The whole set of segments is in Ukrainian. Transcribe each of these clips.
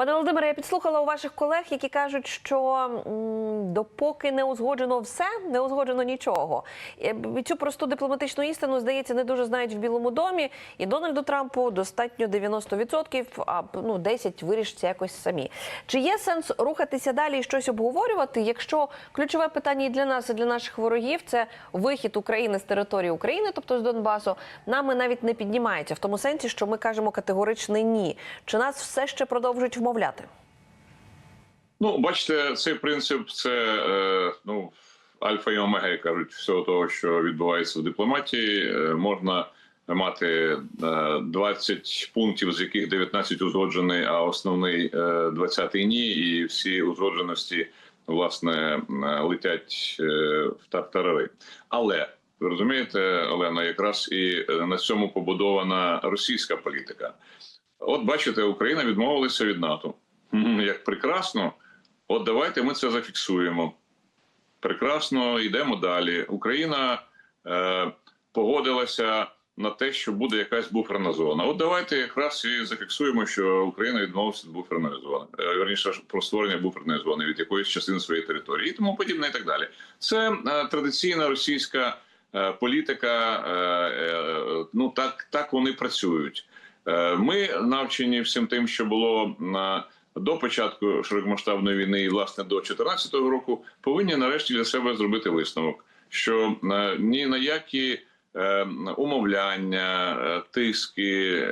Пане Володимире, я підслухала у ваших колег, які кажуть, що м, допоки не узгоджено все, не узгоджено нічого. І Цю просту дипломатичну істину здається не дуже знають в Білому домі. І Дональду Трампу достатньо 90%, а ну 10% вирішиться якось самі. Чи є сенс рухатися далі і щось обговорювати, якщо ключове питання і для нас, і для наших ворогів це вихід України з території України, тобто з Донбасу, нами навіть не піднімається в тому сенсі, що ми кажемо категоричне ні. Чи нас все ще продовжують вмовляти? Ну, бачите, цей принцип це е, ну, альфа і омега, як кажуть, всього того, що відбувається в дипломатії. Е, можна мати е, 20 пунктів, з яких 19 узгоджений, а основний е, 20-й ні, і всі узгодженості власне летять е, в тартарари. Але ви розумієте, Олена, якраз і на цьому побудована російська політика. От бачите, Україна відмовилася від НАТО. Як прекрасно, от давайте ми це зафіксуємо. Прекрасно, йдемо далі. Україна е, погодилася на те, що буде якась буферна зона. От давайте якраз і зафіксуємо, що Україна відмовилася від буферної зони. Е, Вірніше про створення буферної зони від якоїсь частини своєї території і тому подібне, і так далі. Це е, традиційна російська е, політика. Е, е, ну так, так вони працюють. Е, Ми навчені всім тим, що було на до початку широкомасштабної війни і власне до 2014 року, повинні нарешті для себе зробити висновок, що е, ні на які е, умовляння, тиски.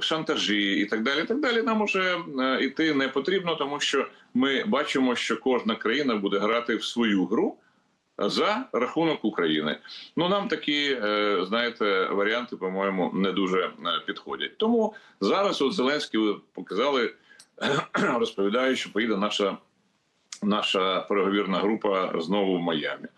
Шантажі і так далі, так далі, нам уже іти не потрібно, тому що ми бачимо, що кожна країна буде грати в свою гру за рахунок України. Ну нам такі, е, знаєте, варіанти, по-моєму, не дуже е, підходять. Тому зараз от Зеленський показали, розповідають, що поїде наша, наша переговірна група знову в Майамі.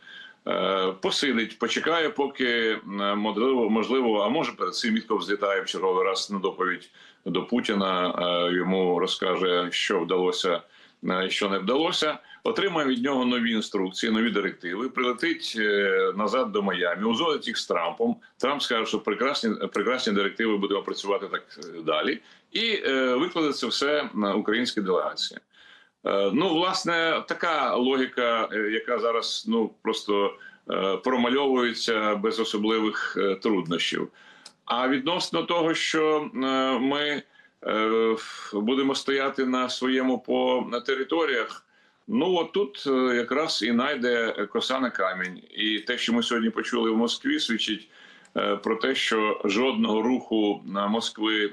Е, Посидить, почекає, поки можливо, можливо, а може перед цим Вітков злітає в черговий раз на доповідь до Путіна. Йому розкаже, що вдалося, що не вдалося. Отримає від нього нові інструкції, нові директиви. Прилетить е, назад до Майамі, узгодить їх з Трампом. Трамп скаже, що прекрасні прекрасні директиви будемо працювати так е, далі, і е, викладе це все на українські делегації. Ну, власне, така логіка, яка зараз ну просто промальовується без особливих труднощів. А відносно того, що ми будемо стояти на своєму по на територіях. Ну от тут е, якраз і найде коса на камінь, і те, що ми сьогодні почули в Москві, свідчить е, про те, що жодного руху Москви е,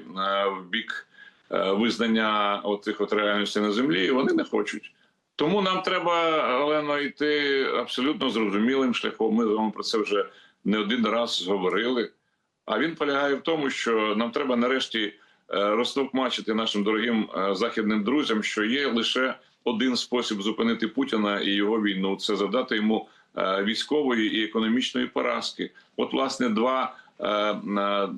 в бік визнання оцих от реальностей на землі вони не хочуть. Тому нам треба, Олено, йти абсолютно зрозумілим шляхом. Ми з вами про це вже не один раз говорили. А він полягає в тому, що нам треба нарешті розтовкмачити нашим дорогим західним друзям, що є лише один спосіб зупинити Путіна і його війну це завдати йому е, військової і економічної поразки. От, власне, два е,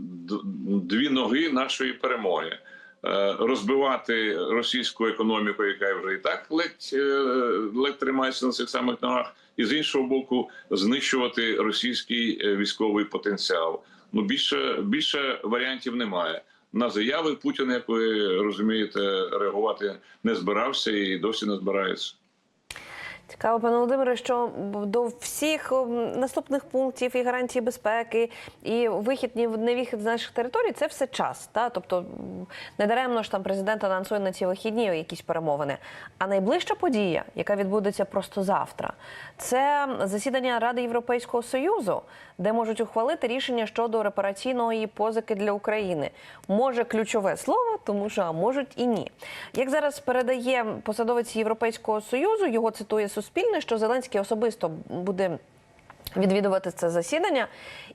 дві ноги нашої перемоги. Е, Розбивати російську економіку, яка вже і так ледь, ледь тримається на цих самих ногах, і з іншого боку, знищувати російський військовий потенціал. Ну більше більше варіантів немає. На заяви Путіна, як ви розумієте, реагувати не збирався і досі не збирається. Цікаво, пане Володимире, що до всіх наступних пунктів і гарантії безпеки, і вихід не вихід з наших територій це все час. Та? Тобто м, недаремно ж там президент анонсує на ці вихідні якісь перемовини. А найближча подія, яка відбудеться просто завтра, це засідання Ради Європейського Союзу, де можуть ухвалити рішення щодо репараційної позики для України. Може ключове слово, тому що а можуть і ні. Як зараз передає посадовець Європейського союзу, його цитує Суспільне, що Зеленський особисто буде. Відвідувати це засідання,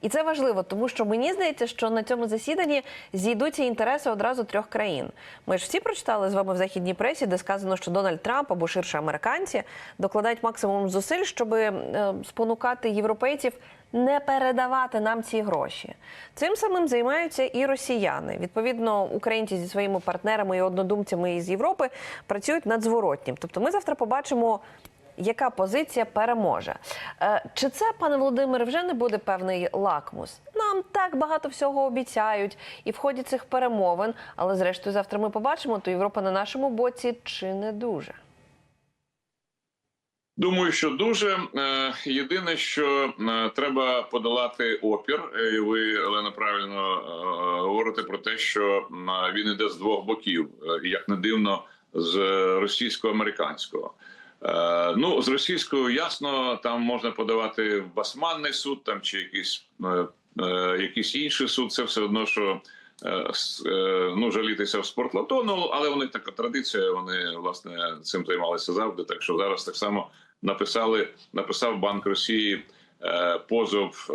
і це важливо, тому що мені здається, що на цьому засіданні зійдуться інтереси одразу трьох країн. Ми ж всі прочитали з вами в західній пресі, де сказано, що Дональд Трамп або ширше американці докладають максимум зусиль, щоб е, спонукати європейців не передавати нам ці гроші. Цим самим займаються і росіяни. Відповідно, українці зі своїми партнерами і однодумцями із Європи працюють над зворотнім. Тобто, ми завтра побачимо яка позиція переможе. Е, Чи це, пане Володимире, вже не буде певний лакмус? Нам так багато всього обіцяють і в ході цих перемовин, але зрештою завтра ми побачимо, то Європа на нашому боці чи не дуже. Думаю, що дуже Е, єдине, що е, треба подолати опір. І Ви Олена правильно говорите про те, що він іде з двох боків, як не дивно, з російсько-американського. Е, Ну, з російською ясно, там можна подавати в басманний суд, там чи якийсь, е, е, якийсь інший суд. Це все одно, що е, е, ну жалітися в спортлото. Ну але у них така традиція. Вони власне цим займалися завжди. Так що зараз так само написали, написав Банк Росії позов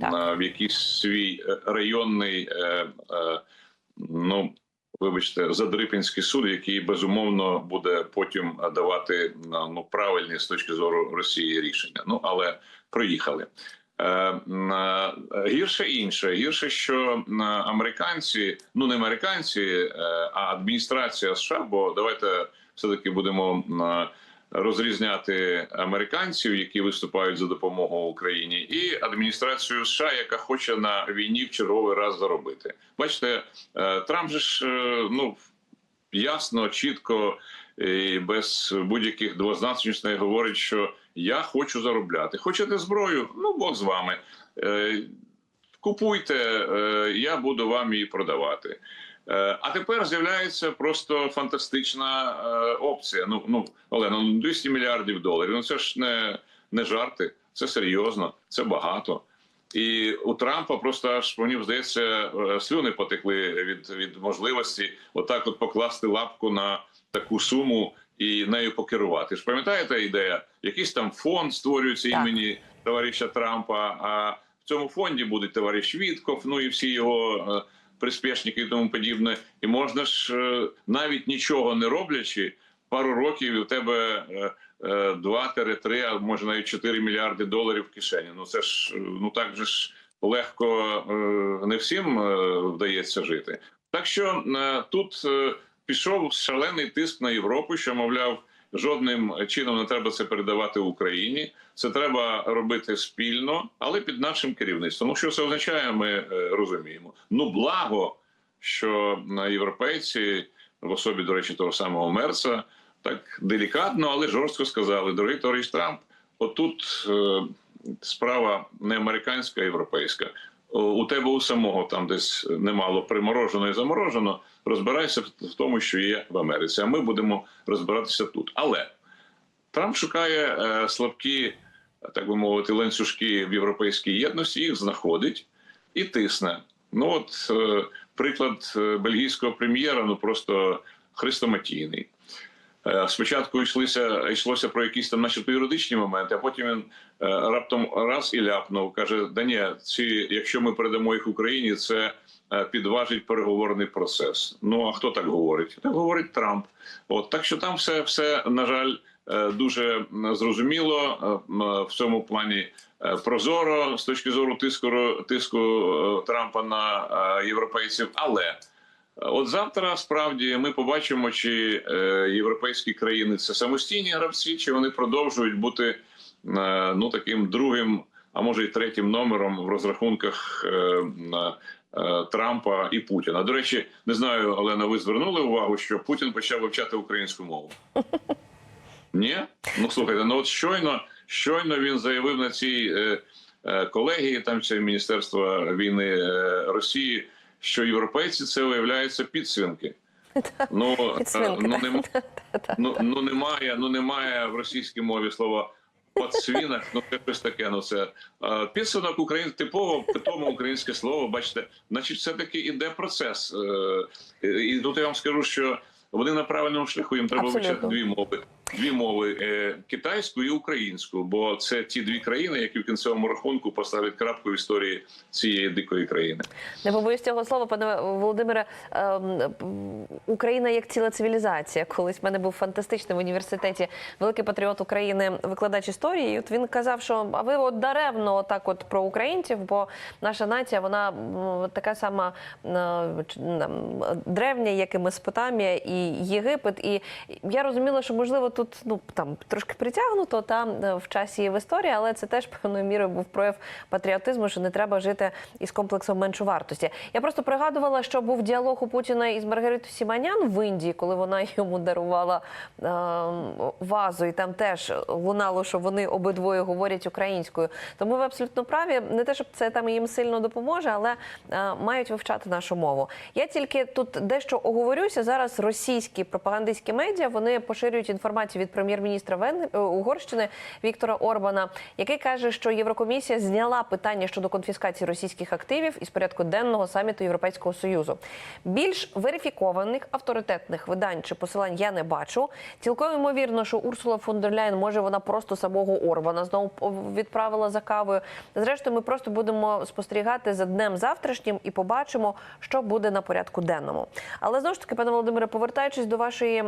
Так. в якийсь свій районний. Ну вибачте, Задрипінський суд, який безумовно буде потім давати ну правильні з точки зору Росії рішення. Ну але проїхали. Е, е, Гірше інше, гірше, що американці, ну не американці, е, а адміністрація США, бо давайте все таки будемо розрізняти американців, які виступають за допомогу Україні, і адміністрацію США, яка хоче на війні в черговий раз заробити. Бачите, е, Трамп же ж е, ну ясно, чітко і без будь-яких двозначностей говорить, що я хочу заробляти. Хочете зброю? Ну Бог з вами. Е, Купуйте, я буду вам її продавати. Е, А тепер з'являється просто фантастична е, опція. Ну ну Олена, ну 200 мільярдів доларів. Ну це ж не, не жарти, це серйозно, це багато. І у Трампа просто аж мені здається, е, слюни потекли від, від можливості отак, от покласти лапку на таку суму і нею покерувати. Ж пам'ятаєте ідея? Якийсь там фонд створюється імені товариша Трампа. А в цьому фонді буде товариш Вітков, ну і всі його приспішники і тому подібне. І можна ж е, навіть нічого не роблячи, пару років і у тебе. е, е, 2-3, а може навіть 4 мільярди доларів в кишені. Ну це ж е, ну так же ж легко е, не всім е, вдається жити. Так що е, тут е, пішов шалений тиск на Європу, що мовляв. Жодним чином не треба це передавати Україні. Це треба робити спільно, але під нашим керівництвом. Ну що це означає, ми е, розуміємо. Ну благо, що європейці в особі, до речі, того самого Мерца, так делікатно, але жорстко сказали: дорогий товариш Трамп, отут е, справа не американська, а європейська. О, У тебе у самого там десь немало приморожено і заморожено. Розбирайся в в тому, що є в Америці. А ми будемо розбиратися тут. Але Трамп шукає е, слабкі, так би мовити, ланцюжки в європейській єдності, їх знаходить і тисне. Ну от е, приклад е, бельгійського прем'єра, ну просто хрестоматійний. Е, Спочатку йшлося, йшлося про якісь там, начебто, юридичні моменти, а потім він е, раптом раз і ляпнув. каже: да ні, ці, якщо ми передамо їх Україні, це е, підважить переговорний процес. Ну а хто так говорить? Так говорить Трамп. От так що там все, все на жаль, дуже зрозуміло в цьому плані. Прозоро з точки зору тиску тиску Трампа на європейців, але От завтра справді ми побачимо, чи е, європейські країни це самостійні гравці, чи вони продовжують бути е, ну таким другим, а може й третім номером в розрахунках е, е, Трампа і Путіна. До речі, не знаю, Олена, ви звернули увагу, що Путін почав вивчати українську мову? Ні? Ну слухайте, ну от щойно, щойно він заявив на цій е, е, колегії, там це Міністерство війни е, Росії, що європейці це виявляється підсвинки. Ну, е, ну, нема, ну, ну немає, ну немає в російській мові слова подсвінок, ну це щось таке. Ну це е, підсвинок україн типово питомо українське слово. Бачите, значить, все таки іде процес. Е, і тут я вам скажу, що вони на правильному шляху. Їм треба вивчати дві мови. Дві мови е, китайську і українську, бо це ті дві країни, які в кінцевому рахунку поставлять крапку в історії цієї дикої країни. Не побоюсь цього слова, пане Володимире. ем, Україна як ціла цивілізація. Колись в мене був фантастичний в університеті великий патріот України, викладач історії. І от він казав, що а ви от даремно так от про українців, бо наша нація вона така сама е, древня, як і Месопотамія, і Єгипет. І я розуміла, що можливо тут. Тут ну там трошки притягнуто там е, в часі в історії, але це теж певною мірою був прояв патріотизму, що не треба жити із комплексом меншовартості. Я просто пригадувала, що був діалог у Путіна із Маргаритою Сіманян в Індії, коли вона йому дарувала е, вазу, і там теж лунало, що вони обидвоє говорять українською. Тому ви абсолютно праві. Не те, щоб це там їм сильно допоможе, але е, мають вивчати нашу мову. Я тільки тут дещо оговорюся. Зараз російські пропагандистські медіа вони поширюють інформацію від прем'єр-міністра Вен... е, Угорщини Віктора Орбана, який каже, що Єврокомісія зняла питання щодо конфіскації російських активів із порядку денного саміту Європейського союзу. Більш верифікованих авторитетних видань чи посилань я не бачу. Цілком ймовірно, що Урсула фон дер Ляйн, може вона просто самого Орбана знову відправила за кавою. Зрештою, ми просто будемо спостерігати за днем завтрашнім і побачимо, що буде на порядку денному. Але знову ж таки, пане Володимире, повертаючись до вашої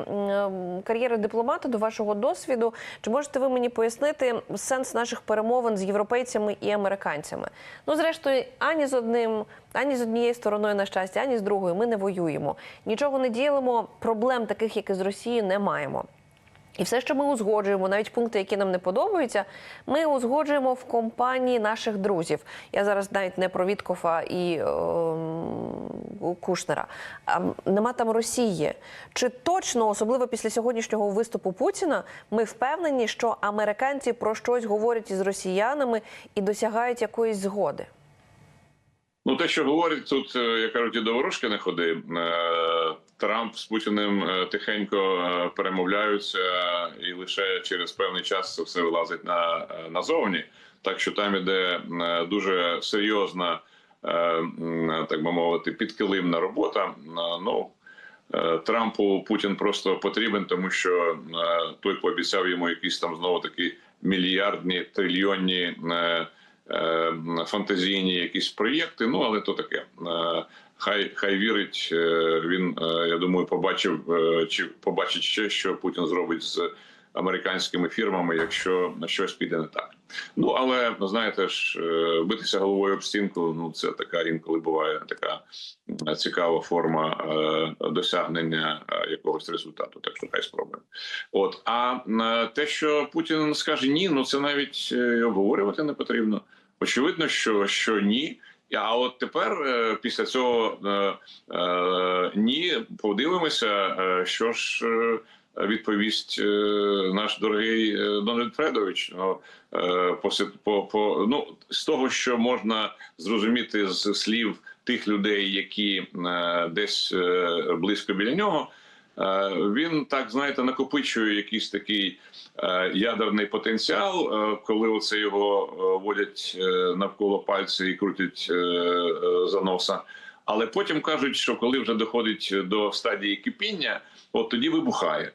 кар'єри дипломата, до вашого досвіду, чи можете ви мені пояснити сенс наших перемовин з європейцями і американцями? Ну, зрештою, ані з одним, ані з однією стороною на щастя, ані з другою. Ми не воюємо, нічого не ділимо. Проблем таких, як і з Росією, не маємо. І все, що ми узгоджуємо, навіть пункти, які нам не подобаються, ми узгоджуємо в компанії наших друзів. Я зараз навіть не про Віткофа і ем, Кушнера. А нема там Росії. Чи точно, особливо після сьогоднішнього виступу Путіна, ми впевнені, що американці про щось говорять із росіянами і досягають якоїсь згоди? Ну, те, що говорять тут, е, як кажуть, і до ворожки не ходи. Трамп з Путіним е, тихенько е, перемовляються, і лише через певний час це все вилазить на е, назовні. Так що там іде дуже серйозна, так би мовити, підкилимна робота. Ну Трампу Путін просто потрібен, тому що той пообіцяв йому якісь там знову такі мільярдні трильйонні. фантазійні якісь проєкти. Ну але то таке. Хай хай вірить. е, Він е, я думаю, побачив е, чи побачить ще, що Путін зробить з американськими фірмами, якщо щось піде не так. Ну але знаєте ж, битися головою об стінку. Ну це така інколи буває така цікава форма досягнення якогось результату. Так що хай спробує. От а те, що Путін скаже ні, ну це навіть обговорювати не потрібно. Очевидно, що, що ні. А от тепер, е, після цього е, е, ні, подивимося, що ж відповість наш дорогий Дональд Фредович. По, по, ну, з того, що можна зрозуміти з слів тих людей, які десь близько біля нього. Е, Він так знаєте накопичує якийсь такий е, ядерний потенціал, е, коли оце його водять навколо пальця і крутять за носа. Але потім кажуть, що коли вже доходить до стадії кипіння, от тоді вибухає.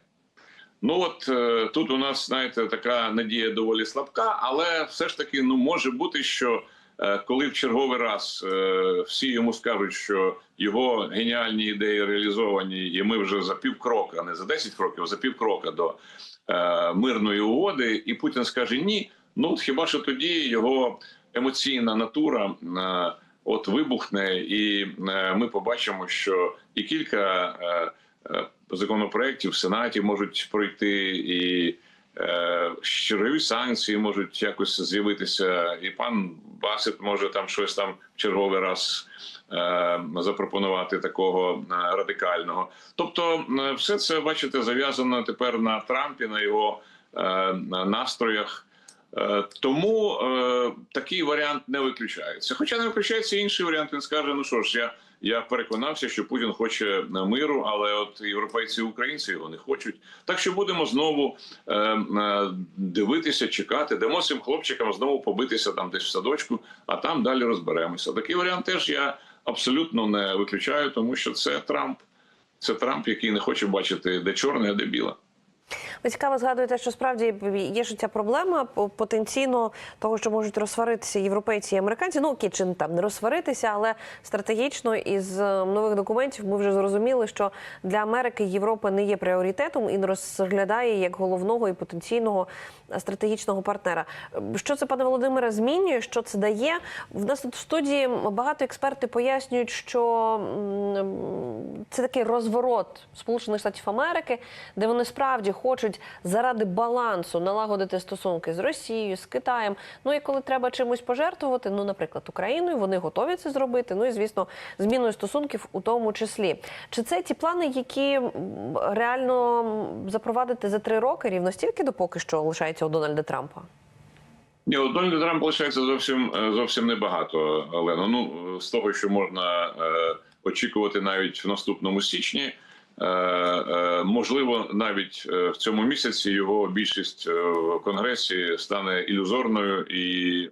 Ну от тут у нас знаєте така надія доволі слабка, але все ж таки ну може бути, що коли в черговий раз е, всі йому скажуть, що його геніальні ідеї реалізовані, і ми вже за півкрока, не за 10 кроків, а за півкрока до е, мирної угоди, і Путін скаже ні. Ну от хіба що тоді його емоційна натура е, от вибухне, і е, ми побачимо, що і кілька. Е, е, законопроєктів в Сенаті можуть пройти, і е, чергові санкції можуть якось з'явитися, і пан Басет може там щось там в черговий раз е, запропонувати такого е, радикального. Тобто, все це бачите зав'язано тепер на Трампі, на його настроях. Тому такий варіант не виключається. Хоча не виключається інший варіант. Він скаже: ну що ж, я, я переконався, що Путін хоче миру, але от європейці і українці його не хочуть. Так що будемо знову е, е, дивитися, чекати, дамо цим хлопчикам знову побитися там десь в садочку, а там далі розберемося. Такий варіант теж я абсолютно не виключаю, тому що це Трамп. Це Трамп, який не хоче бачити де чорне, а де біле. Ви цікаво згадуєте, що справді є ж ця проблема потенційно того, що можуть розсваритися європейці і американці. Ну чи там не розсваритися, але стратегічно із е, нових документів ми вже зрозуміли, що для Америки Європа не є пріоритетом і не розглядає як головного і потенційного стратегічного партнера. Що це, пане Володимире, змінює? Що це дає? В нас тут в студії багато експерти пояснюють, що це такий розворот Сполучених Штатів Америки, де вони справді хочуть заради балансу налагодити стосунки з Росією, з Китаєм. Ну і коли треба чимось пожертвувати, ну, наприклад, Україною, вони готові це зробити. Ну і звісно, зміною стосунків у тому числі. Чи це ті плани, які реально запровадити за три роки, рівно стільки допоки що лишається у Дональда Трампа? Ні, у Дональда Трампа лишається зовсім е, зовсім небагато, Олено. Ну з того, що можна е, очікувати навіть в наступному січні. Е, е, можливо, навіть е, в цьому місяці його більшість в конгресі стане ілюзорною, і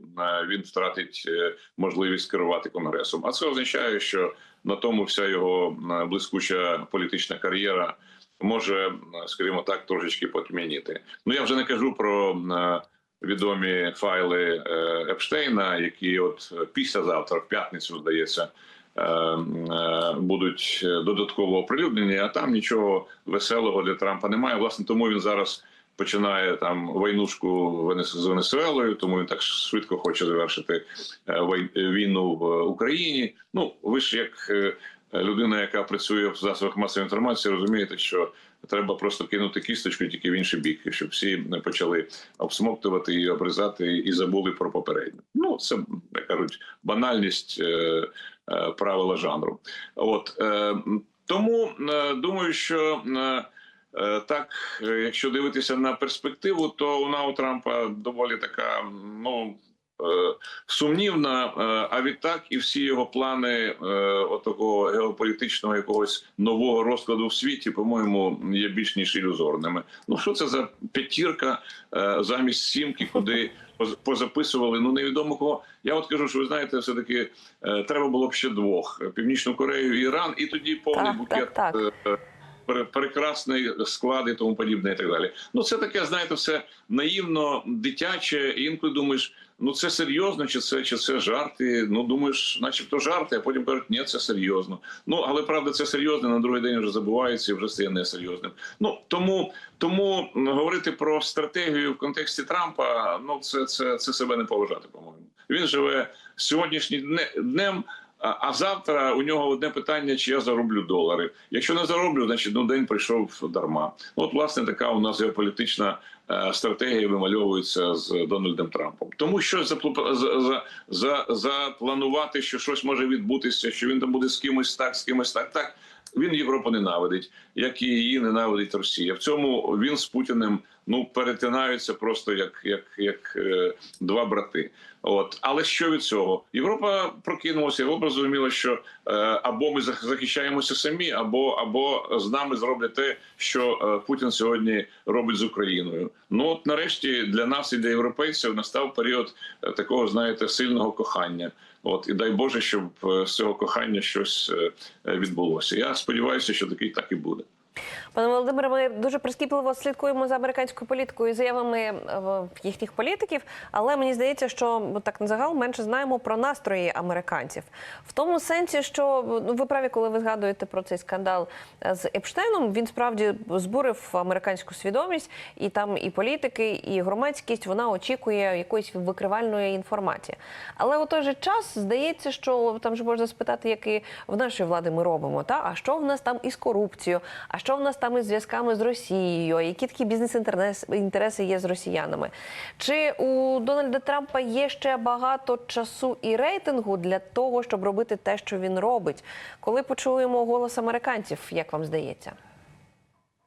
він втратить можливість керувати конгресом. А це означає, що на тому вся його блискуча політична кар'єра може, скажімо так, трошечки потьмяніти. Ну я вже не кажу про. відомі файли Епштейна, які от післязавтра, в п'ятницю, здається, будуть додатково оприлюднені, а там нічого веселого для Трампа немає. Власне, тому він зараз починає там войнушку з Венесуелою, тому він так швидко хоче завершити е, війну в Україні. Ну, ви ж як е, людина, яка працює в засобах масової інформації, розумієте, що треба просто кинути кісточку тільки в інший бік, щоб всі не почали обсмоктувати і обрізати і забули про попереднє. Ну це як кажуть банальність е, е, правила жанру. От е, тому е, думаю, що. Е, Е, Так, е, якщо дивитися на перспективу, то вона у Трампа доволі така, ну е, сумнівна. е, А відтак і всі його плани е, отакого геополітичного якогось нового розкладу в світі, по-моєму, є більш ніж ілюзорними. Ну що це за п'ятірка е, замість сімки, куди позаписували? Ну невідомо кого. Я от кажу, що ви знаєте, все таки треба було б ще двох: Північну Корею і Іран, і тоді повний Так, букет. так, так. е, прекрасний склад і тому подібне, і так далі. Ну це таке, знаєте, все наївно, дитяче. І інколи думаєш, ну це серйозно, чи це чи це жарти? Ну думаєш, начебто жарти, а потім кажуть, ні, це серйозно. Ну але правда, це серйозно. На другий день вже забувається і вже стає несерйозним. Ну тому тому говорити про стратегію в контексті Трампа, ну це це, це себе не поважати. По моєму він живе сьогоднішнім дне- днем. А завтра у нього одне питання: чи я зароблю долари. Якщо не зароблю, значить ну день прийшов дарма. От власне така у нас геополітична е, стратегія вимальовується з Дональдом Трампом. Тому що за, за, за, запланувати, що щось може відбутися, що він там буде з кимось так, з кимось так, так. Він Європу ненавидить, як і її ненавидить Росія. В цьому він з Путіним ну перетинаються просто як, як, як е, два брати. От але що від цього? Європа прокинулася. Європа зрозуміла, що е, або ми захищаємося самі, або або з нами зроблять те, що е, Путін сьогодні робить з Україною. Ну от нарешті для нас і для європейців настав період е, такого, знаєте, сильного кохання. От і дай Боже, щоб е, з цього кохання щось е, е, відбулося. Я сподіваюся, що такий так і буде. Пане Володимире, ми дуже прискіпливо слідкуємо за американською політикою і заявами е, їхніх політиків, але мені здається, що ну, так на загал менше знаємо про настрої американців. В тому сенсі, що ну ви праві, коли ви згадуєте про цей скандал е, з Епштейном, він справді збурив американську свідомість, і там і політики, і громадськість вона очікує якоїсь викривальної інформації. Але у той же час здається, що там ж можна спитати, як і в нашої влади ми робимо, та а що в нас там із корупцією, а що в нас там із зв'язками з Росією, які такі бізнес-інтереси є з росіянами? Чи у Дональда Трампа є ще багато часу і рейтингу для того, щоб робити те, що він робить? Коли почуємо голос американців, як вам здається?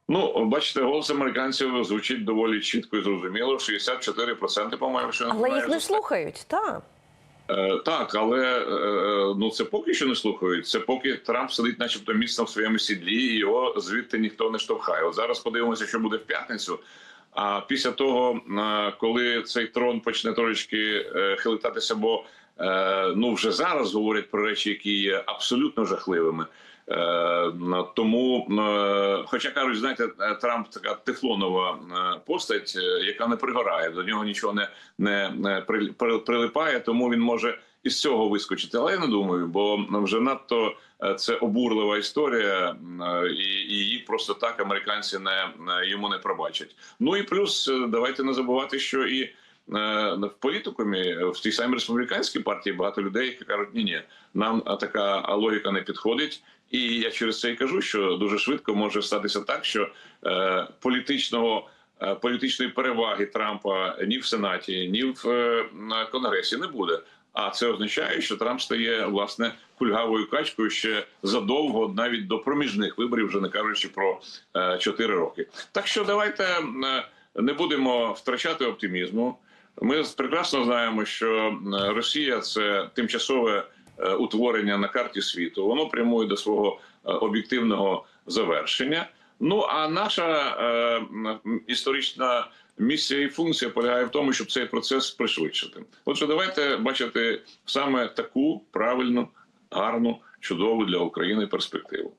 Ну, бачите, голос американців звучить доволі чітко і зрозуміло. 64%, по-моєму, що Але їх не слухають, так. Е, Так, але е, ну це поки що не слухають. Це поки Трамп сидить, начебто, міцно в своєму сідлі, і його звідти ніхто не штовхає. От зараз подивимося, що буде в п'ятницю. А після того, е, коли цей трон почне трошечки е, хилитатися, бо е, ну вже зараз говорять про речі, які є абсолютно жахливими. Е, Тому, е, хоча кажуть, знаєте, е, Трамп така тефлонова е, постать, е, яка не пригорає, до нього нічого не, не, не при- при- прилипає, тому він може із цього вискочити. Але я не думаю, бо вже надто е, це обурлива історія, е, і, її просто так американці не йому не пробачать. Ну і плюс е, давайте не забувати, що і е, в політикумі в тій самій республіканській партії багато людей, які кажуть, ні, ні, нам е, така логіка не підходить. І я через це і кажу, що дуже швидко може статися так, що е, політичного е, політичної переваги Трампа ні в Сенаті, ні в е, Конгресі не буде. А це означає, що Трамп стає власне кульгавою качкою ще задовго, навіть до проміжних виборів, вже не кажучи про е, 4 роки. Так що давайте е, не будемо втрачати оптимізму. Ми прекрасно знаємо, що е, Росія це тимчасове е, утворення на карті світу. Воно прямує до свого е, об'єктивного завершення. Ну а наша е, історична місія і функція полягає в тому, щоб цей процес пришвидшити. Отже, давайте бачити саме таку правильну, гарну, чудову для України перспективу.